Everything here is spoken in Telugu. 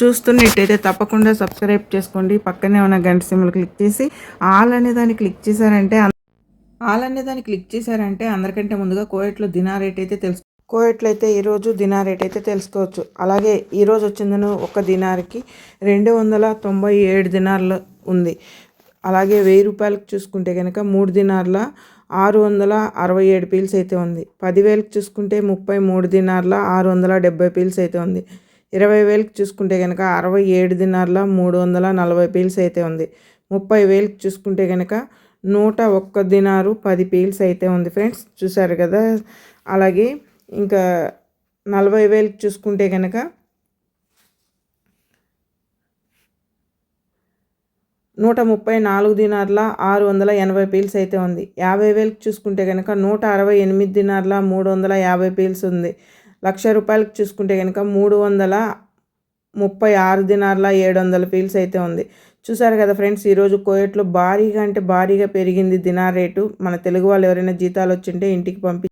చూస్తున్నట్టయితే తప్పకుండా సబ్స్క్రైబ్ చేసుకోండి. పక్కనే ఉన్న గంట సిమ్లు క్లిక్ చేసి ఆల్ అనే దాన్ని క్లిక్ చేశారంటే ఆల్ అనే దాన్ని క్లిక్ చేశారంటే అందరికంటే ముందుగా కోయట్లో దినా రేట్ అయితే తెలుసు. కోయట్లో అయితే ఈరోజు దినా రేట్ అయితే తెలుసుకోవచ్చు. అలాగే ఈరోజు వచ్చిందను ఒక దినార్కి రెండు వందల తొంభై ఏడు దినార్లు ఉంది. అలాగే వెయ్యి రూపాయలకు చూసుకుంటే కనుక మూడు దినార్ల ఆరు వందల అరవై ఏడు పీల్స్ అయితే ఉంది. పదివేలకు చూసుకుంటే ముప్పై మూడు దినార్ల ఆరు వందల డెబ్బై పీల్స్ అయితే ఉంది. ఇరవై వేలకు చూసుకుంటే కనుక అరవై ఏడు దినార్ల మూడు వందల నలభై పీల్స్ అయితే ఉంది. ముప్పై వేలకు చూసుకుంటే కనుక నూట ఒక్క దినారు పది పీల్స్ అయితే ఉంది ఫ్రెండ్స్. చూసారు కదా? అలాగే ఇంకా నలభై వేలకు చూసుకుంటే కనుక నూట ముప్పై నాలుగు దినార్ల ఆరు వందల ఎనభై పీల్స్ అయితే ఉంది. యాభై వేలకు చూసుకుంటే కనుక నూట అరవై ఎనిమిది దినార్ల మూడు వందల యాభై పీల్స్ ఉంది. లక్ష రూపాయలకు చూసుకుంటే కనుక మూడు వందల ముప్పై ఆరు దినార్ల ఏడు వందల ఫీల్స్ అయితే ఉంది. చూసారు కదా ఫ్రెండ్స్ ఈరోజు కోయట్లో భారీగా అంటే భారీగా పెరిగింది దినార్ రేటు. మన తెలుగు వాళ్ళు ఎవరైనా జీతాలు వచ్చింటే ఇంటికి పంపి